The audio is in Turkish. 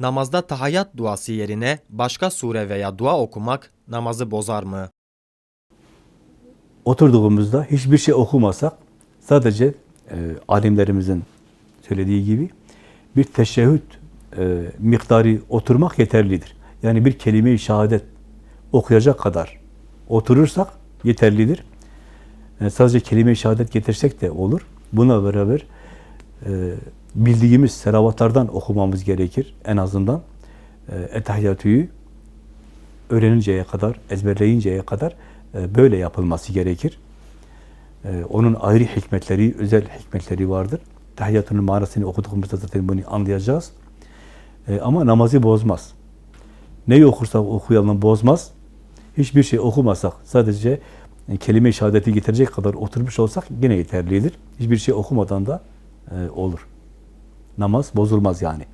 Namazda tahayyat duası yerine başka sure veya dua okumak namazı bozar mı? Oturduğumuzda hiçbir şey okumasak, sadece e, alimlerimizin söylediği gibi bir teşehhüd e, miktarı oturmak yeterlidir. Yani bir kelime-i şehadet okuyacak kadar oturursak yeterlidir. E, sadece kelime-i şehadet getirsek de olur. Buna beraber e, bildiğimiz selavatlardan okumamız gerekir en azından. E, Etahiyyatü'yü öğreninceye kadar, ezberleyinceye kadar e, böyle yapılması gerekir. E, Onun ayrı hikmetleri, özel hikmetleri vardır. Tahiyyatının manasını okuduğumuzda zaten bunu anlayacağız. E, Ama namazı bozmaz. Neyi okursak okuyalım bozmaz. Hiçbir şey okumasak, sadece e, kelime-i şehadeti getirecek kadar oturmuş olsak yine yeterlidir. Hiçbir şey okumadan da e, olur. Namaz bozulmaz yani.